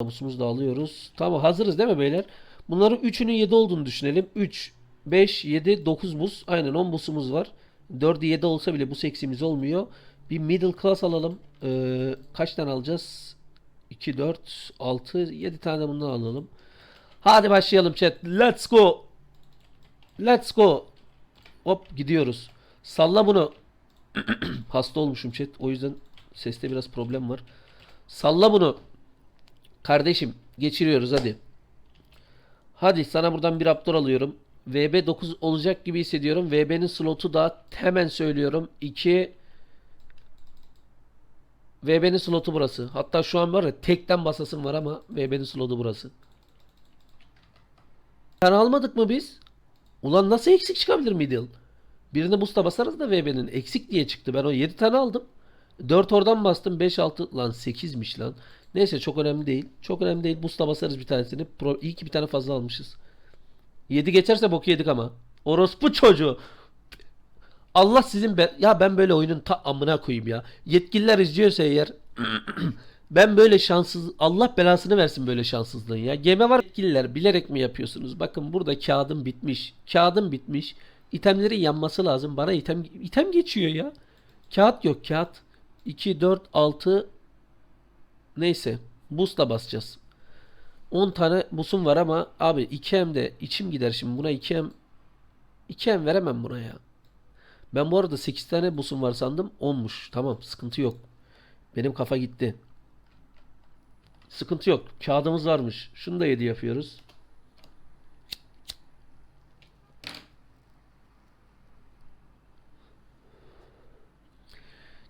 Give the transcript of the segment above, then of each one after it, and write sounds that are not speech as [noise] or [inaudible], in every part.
Namusumuzu da alıyoruz. Tamam hazırız değil mi beyler? Bunların 3'ünün 7 olduğunu düşünelim. 3, 5, 7, 9 buz. Aynen 10 buzumuz var. 4'ü 7 olsa bile bu eksiğimiz olmuyor. Bir middle class alalım. Ee, kaç tane alacağız? 2, 4, 6, 7 tane bundan alalım. Hadi başlayalım chat. Let's go. Let's go. Hop gidiyoruz. Salla bunu. [clears throat] Hasta olmuşum chat. O yüzden seste biraz problem var. Salla bunu. Kardeşim geçiriyoruz hadi. Hadi sana buradan bir raptor alıyorum. VB 9 olacak gibi hissediyorum. VB'nin slotu da hemen söylüyorum. 2 VB'nin slotu burası. Hatta şu an var ya tekten basasım var ama VB'nin slotu burası. Sen almadık mı biz? Ulan nasıl eksik çıkabilir middle? Birine busta basarız da VB'nin eksik diye çıktı. Ben o 7 tane aldım. 4 oradan bastım. 5 6 lan 8'miş lan. Neyse çok önemli değil. Çok önemli değil. Busta basarız bir tanesini. Pro, iyi ki bir tane fazla almışız. 7 geçerse boku yedik ama. Orospu çocuğu. Allah sizin be ya ben böyle oyunun ta amına koyayım ya. Yetkililer izliyorsa eğer [clears throat] ben böyle şanssız Allah belasını versin böyle şanssızlığın ya. Geme var yetkililer bilerek mi yapıyorsunuz? Bakın burada kağıdım bitmiş. Kağıdım bitmiş. İtemlerin yanması lazım. Bana item item geçiyor ya. Kağıt yok kağıt. 2 4 6 Neyse. Boost'la basacağız. 10 tane busum var ama abi 2M'de içim gider şimdi. Buna 2M 2M veremem buna ya. Ben bu arada 8 tane busum var sandım. 10'muş. Tamam sıkıntı yok. Benim kafa gitti. Sıkıntı yok. Kağıdımız varmış. Şunu da 7 yapıyoruz.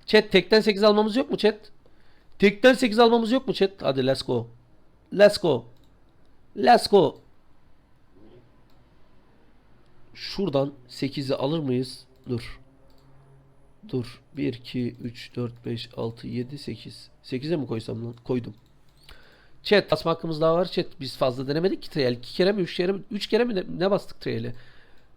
Chat tekten 8 almamız yok mu chat? Tekten 8 almamız yok mu chat? Hadi let's go. Let's go. Let's go. Şuradan 8'i alır mıyız? Dur. Dur. 1, 2, 3, 4, 5, 6, 7, 8. 8'e mi koysam lan? Koydum. Chat basma hakkımız daha var. Chat biz fazla denemedik ki trial. 2 kere mi 3 kere mi? 3 kere mi ne, ne bastık trial'e?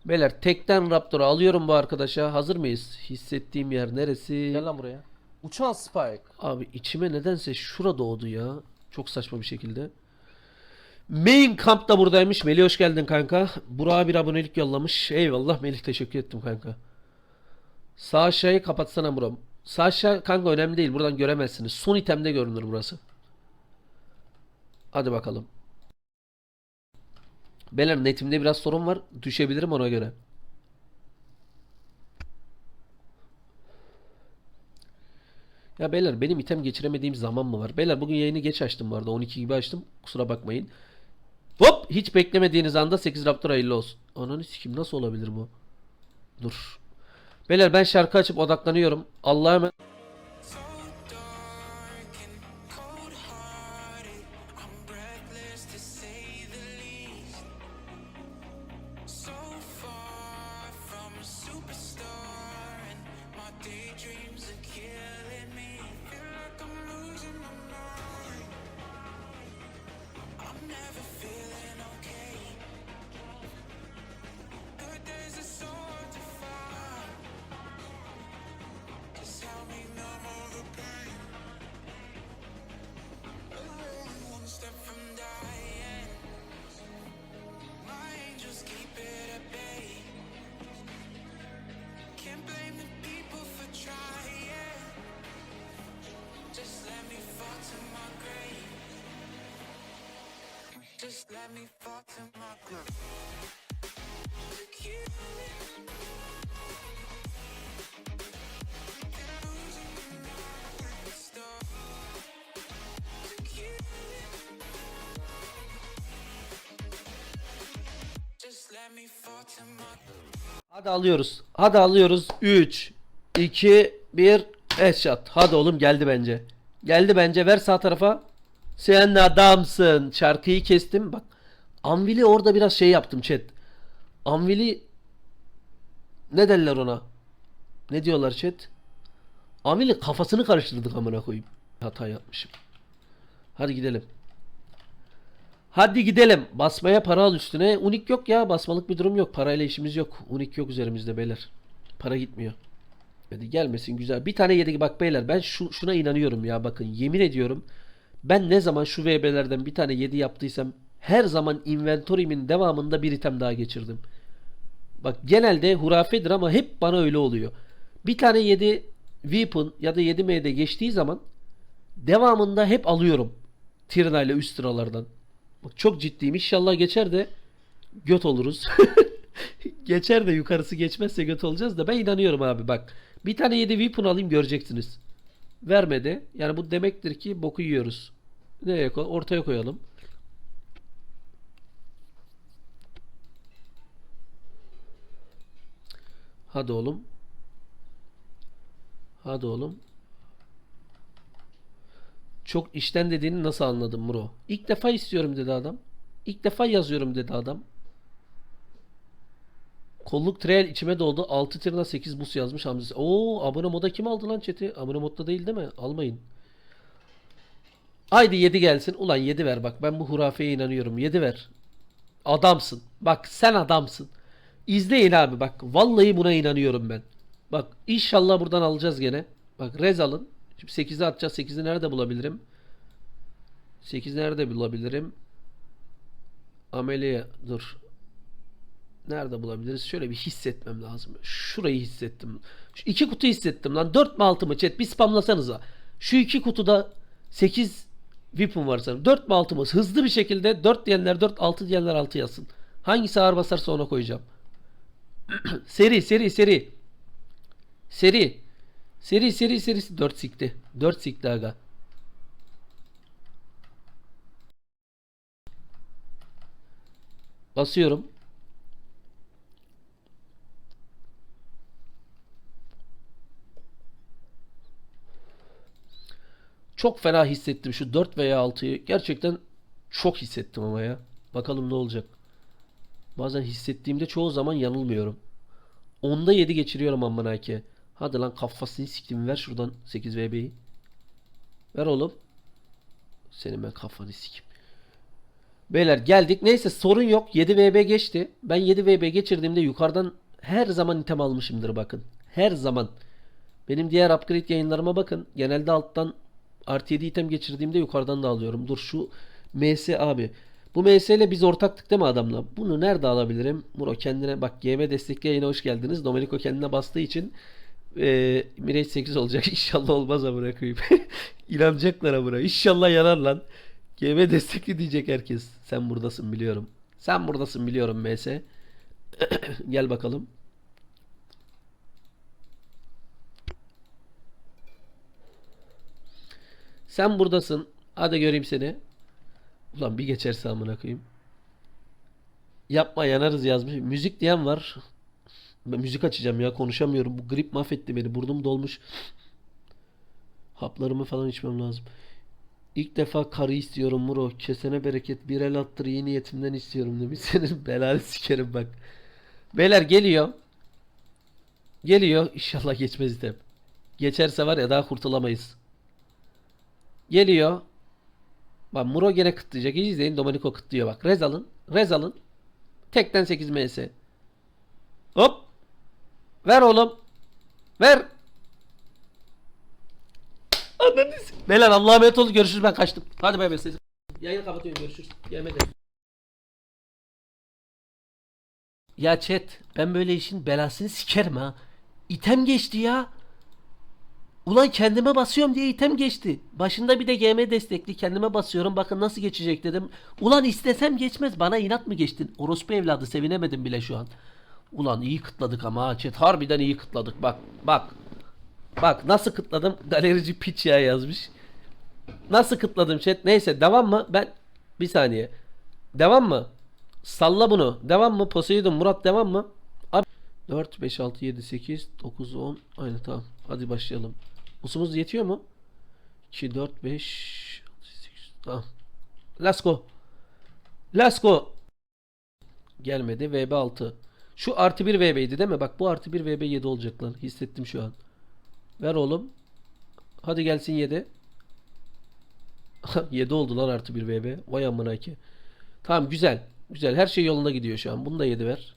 Beyler tekten Raptor'u alıyorum bu arkadaşa. Hazır mıyız? Hissettiğim yer neresi? Gel lan buraya. Uçan Spike. Abi içime nedense şura doğdu ya. Çok saçma bir şekilde. Main Camp da buradaymış. Melih hoş geldin kanka. Burak'a bir abonelik yollamış. Eyvallah Melih teşekkür ettim kanka. Sağ aşağıyı kapatsana Burak. Sağ aşağı kanka önemli değil. Buradan göremezsiniz. Son itemde görünür burası. Hadi bakalım. Beyler netimde biraz sorun var. Düşebilirim ona göre. Ya beyler benim item geçiremediğim zaman mı var? Beyler bugün yayını geç açtım bu arada. 12 gibi açtım. Kusura bakmayın. Hop! Hiç beklemediğiniz anda 8 Raptor hayırlı olsun. Ananı sikim nasıl olabilir bu? Dur. Beyler ben şarkı açıp odaklanıyorum. Allah'a emanet. Hadi alıyoruz. Hadi alıyoruz. 3, 2, 1. Headshot. Hadi oğlum geldi bence. Geldi bence. Ver sağ tarafa. Sen adamsın. Şarkıyı kestim. Bak. Anvil'i orada biraz şey yaptım chat. Anvil'i ne derler ona? Ne diyorlar chat? Anvil'i kafasını karıştırdık amına koyayım. Hata yapmışım. Hadi gidelim. Hadi gidelim. Basmaya para al üstüne. Unik yok ya. Basmalık bir durum yok. Parayla işimiz yok. Unik yok üzerimizde beyler. Para gitmiyor. Hadi gelmesin güzel. Bir tane yedik bak beyler. Ben şu, şuna inanıyorum ya bakın. Yemin ediyorum. Ben ne zaman şu VB'lerden bir tane 7 yaptıysam her zaman inventory'imin devamında bir item daha geçirdim. Bak genelde hurafedir ama hep bana öyle oluyor. Bir tane 7 weapon ya da 7 MD geçtiği zaman devamında hep alıyorum. Tirna ile üst sıralardan. Bak çok ciddiyim. İnşallah geçer de göt oluruz. [laughs] geçer de yukarısı geçmezse göt olacağız da ben inanıyorum abi bak. Bir tane 7 weapon alayım göreceksiniz. Vermedi. Yani bu demektir ki boku yiyoruz. Nereye koy? Ortaya koyalım. Hadi oğlum. Hadi oğlum. Çok işten dediğini nasıl anladın bro? İlk defa istiyorum dedi adam. İlk defa yazıyorum dedi adam. Kolluk trail içime doldu. 6 tırna 8 bus yazmış Hamza. Oo abone moda kim aldı lan chat'i? Abone modda değil değil mi? Almayın. Haydi 7 gelsin. Ulan 7 ver bak. Ben bu hurafeye inanıyorum. 7 ver. Adamsın. Bak sen adamsın. İzleyin abi bak. Vallahi buna inanıyorum ben. Bak inşallah buradan alacağız gene. Bak rez alın. Şimdi 8'i atacağız. 8'i nerede bulabilirim? 8 nerede bulabilirim? Ameliye dur. Nerede bulabiliriz? Şöyle bir hissetmem lazım. Şurayı hissettim. Şu iki kutu hissettim lan. 4 mü 6 mı chat? Bir spamlasanıza. Şu iki kutuda 8 VIP'im var sanırım. 4 mü 6 mı? Hızlı bir şekilde 4 diyenler 4, 6 diyenler 6 yazsın. Hangisi ağır basarsa ona koyacağım. [clears throat] seri seri seri. Seri. Seri seri seri 4 sikti. 4 sikti aga. Basıyorum. Çok fena hissettim şu 4 veya 6'yı. Gerçekten çok hissettim ama ya. Bakalım ne olacak. Bazen hissettiğimde çoğu zaman yanılmıyorum. Onda 7 geçiriyorum amına ki. Hadi lan kafasını siktim. Ver şuradan 8 VB'yi. Ver oğlum. Senin ben kafanı sikim. Beyler geldik. Neyse sorun yok. 7 VB geçti. Ben 7 VB geçirdiğimde yukarıdan her zaman item almışımdır bakın. Her zaman. Benim diğer upgrade yayınlarıma bakın. Genelde alttan artı 7 item geçirdiğimde yukarıdan da alıyorum. Dur şu MS abi. Bu MS ile biz ortaktık değil mi adamla? Bunu nerede alabilirim? Muro kendine bak GM destekli yayına hoş geldiniz. Domenico kendine bastığı için e, Mirage 8 olacak. [laughs] İnşallah olmaz amına koyayım. [laughs] İnanacaklar amına. İnşallah yanar lan. GM destekli diyecek herkes. Sen buradasın biliyorum. Sen buradasın biliyorum MS. [clears throat] Gel bakalım. Sen buradasın. Hadi göreyim seni. Ulan bir geçerse amına koyayım. Yapma yanarız yazmış. Müzik diyen var. Ben müzik açacağım ya konuşamıyorum. Bu grip mahvetti beni. Burnum dolmuş. Haplarımı falan içmem lazım. İlk defa karı istiyorum Muro. Kesene bereket. Bir el attır iyi niyetimden istiyorum demiş. [laughs] Senin belanı sikerim bak. Beyler geliyor. Geliyor. İnşallah geçmez item. Geçerse var ya daha kurtulamayız. Geliyor. Bak Muro gene kıtlayacak. İyi izleyin. Domenico kıtlıyor bak. Rez alın. Rez alın. Tekten 8 ms. Hop. Ver oğlum. Ver. Ananı Beyler Allah'a emanet olun. Görüşürüz ben kaçtım. Hadi bay bay. Yayını kapatıyorum. Görüşürüz. Yemedim. Ya chat ben böyle işin belasını sikerim ha. İtem geçti ya. Ulan kendime basıyorum diye item geçti. Başında bir de GM destekli kendime basıyorum. Bakın nasıl geçecek dedim. Ulan istesem geçmez. Bana inat mı geçtin? Orospu evladı sevinemedim bile şu an. Ulan iyi kıtladık ama ha chat. Harbiden iyi kıtladık. Bak bak. Bak nasıl kıtladım. [laughs] Galerici piç ya yazmış. Nasıl kıtladım chat? Neyse devam mı? Ben bir saniye. Devam mı? Salla bunu. Devam mı? Poseidon Murat devam mı? Abi 4 5 6 7 8 9 10 aynı tamam. Hadi başlayalım. Usumuz yetiyor mu? 2 4 5 8 tamam. Let's go. Let's go. Gelmedi. VB 6. Şu artı 1 VB'ydi değil mi? Bak bu artı 1 VB 7 olacak lan. Hissettim şu an. Ver oğlum. Hadi gelsin 7. 7 [laughs] oldu lan artı 1 VB. Vay amına ki. Tamam güzel. Güzel. Her şey yolunda gidiyor şu an. Bunu da 7 ver.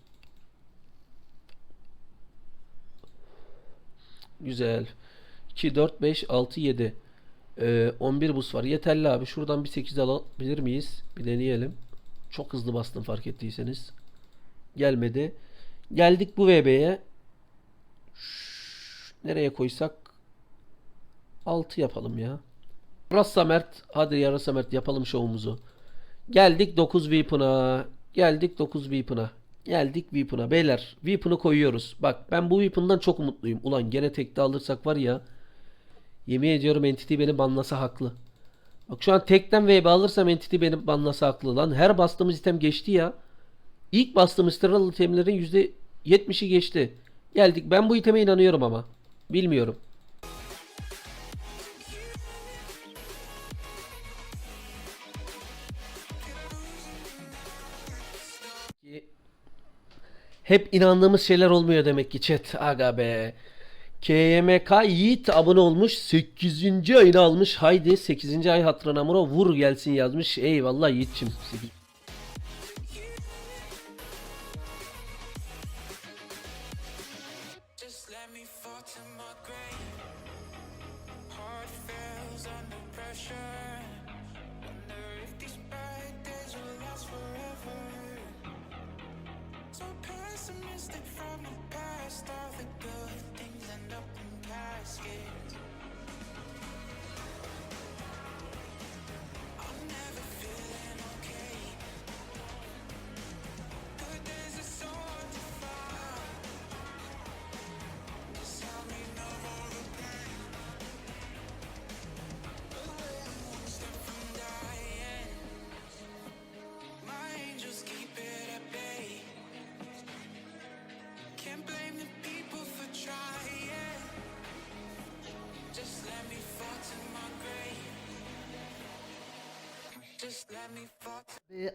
Güzel. 2, 4, 5, 6, 7. Ee, 11 bus var. Yeterli abi. Şuradan bir 8 alabilir miyiz? Bir deneyelim. Çok hızlı bastım fark ettiyseniz. Gelmedi. Geldik bu VB'ye. Nereye koysak? 6 yapalım ya. Rassa Mert. Hadi ya Rassa Mert yapalım şovumuzu. Geldik 9 Weapon'a. Geldik 9 Weapon'a. Geldik Weapon'a. Beyler Weapon'u koyuyoruz. Bak ben bu Weapon'dan çok umutluyum. Ulan gene tekte alırsak var ya. Yemin ediyorum Entity beni banlasa haklı. Bak şu an tekten VB alırsam Entity beni banlasa haklı lan. Her bastığımız item geçti ya. İlk bastığımız steral itemlerin %70'i geçti. Geldik. Ben bu iteme inanıyorum ama. Bilmiyorum. Hep inandığımız şeyler olmuyor demek ki chat. Aga be. KMK Yiğit abone olmuş. 8. ayını almış. Haydi 8. ay hatırına vur gelsin yazmış. Eyvallah Yiğit'çim.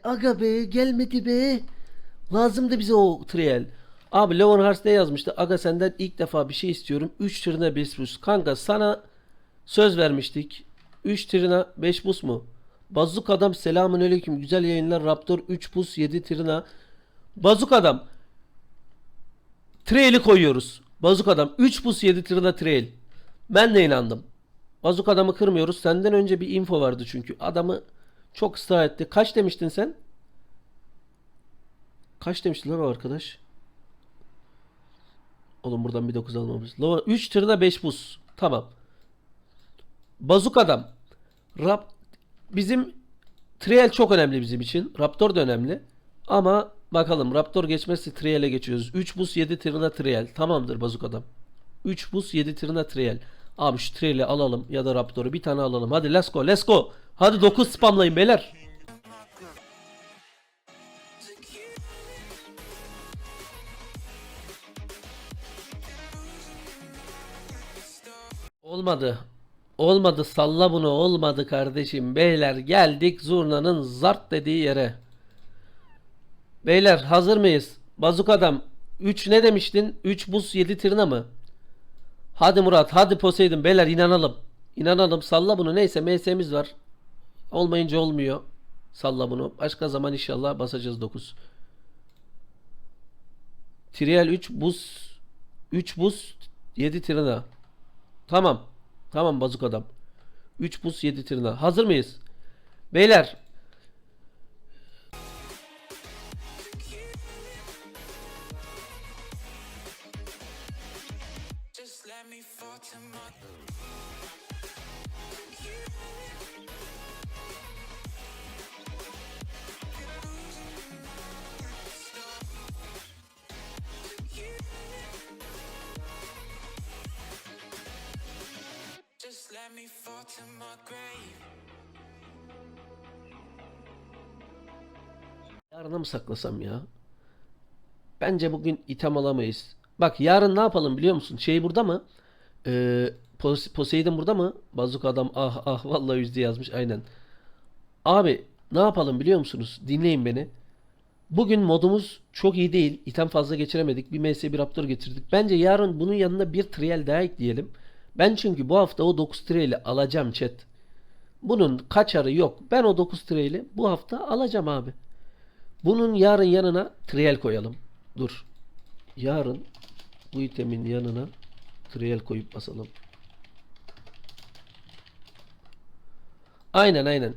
Aga be gelmedi be. Lazımdı bize o trial. Abi Levon Hars ne yazmıştı? Aga senden ilk defa bir şey istiyorum. 3 trine 5 bus. Kanka sana söz vermiştik. 3 trina 5 bus mu? Bazuk adam selamun aleyküm. Güzel yayınlar. Raptor 3 bus 7 trina. Bazuk adam. Trail'i koyuyoruz. Bazuk adam 3 bus 7 trina trail. Ben de inandım. Bazuk adamı kırmıyoruz. Senden önce bir info vardı çünkü. Adamı çok ısrar etti. Kaç demiştin sen? Kaç demişti lan o arkadaş? Oğlum buradan bir 9 almamız. 3 tırna 5 buz. Tamam. Bazuk adam. Rap bizim Trial çok önemli bizim için. Raptor da önemli. Ama bakalım Raptor geçmezse Trial'e geçiyoruz. 3 buz 7 tırna Trial. Tamamdır bazuk adam. 3 buz 7 tırna Trial. Abi şu Trial'i alalım ya da Raptor'u bir tane alalım. Hadi let's go let's go. Hadi 9 spamlayın beyler. Olmadı. Olmadı salla bunu olmadı kardeşim. Beyler geldik zurnanın zart dediği yere. Beyler hazır mıyız? Bazuk adam 3 ne demiştin? 3 buz 7 tırna mı? Hadi Murat hadi Poseidon beyler inanalım. İnanalım salla bunu neyse MS'miz var. Olmayınca olmuyor. Salla bunu. Başka zaman inşallah basacağız 9. Trial 3 buz 3 buz 7 tırna. Tamam. Tamam bazuk adam. 3 buz 7 tırna. Hazır mıyız? Beyler. Yarına mı saklasam ya? Bence bugün item alamayız. Bak yarın ne yapalım biliyor musun? Şey burada mı? Ee, Pos- Poseidon burada mı? Bazuk adam ah ah vallahi yüzde yazmış aynen. Abi ne yapalım biliyor musunuz? Dinleyin beni. Bugün modumuz çok iyi değil. İtem fazla geçiremedik. Bir MS bir Raptor getirdik. Bence yarın bunun yanına bir trial daha ekleyelim. Ben çünkü bu hafta o 9 trial'i alacağım chat. Bunun kaçarı yok. Ben o 9 trial'i bu hafta alacağım abi. Bunun yarın yanına trial koyalım. Dur. Yarın bu itemin yanına trial koyup basalım. Aynen aynen.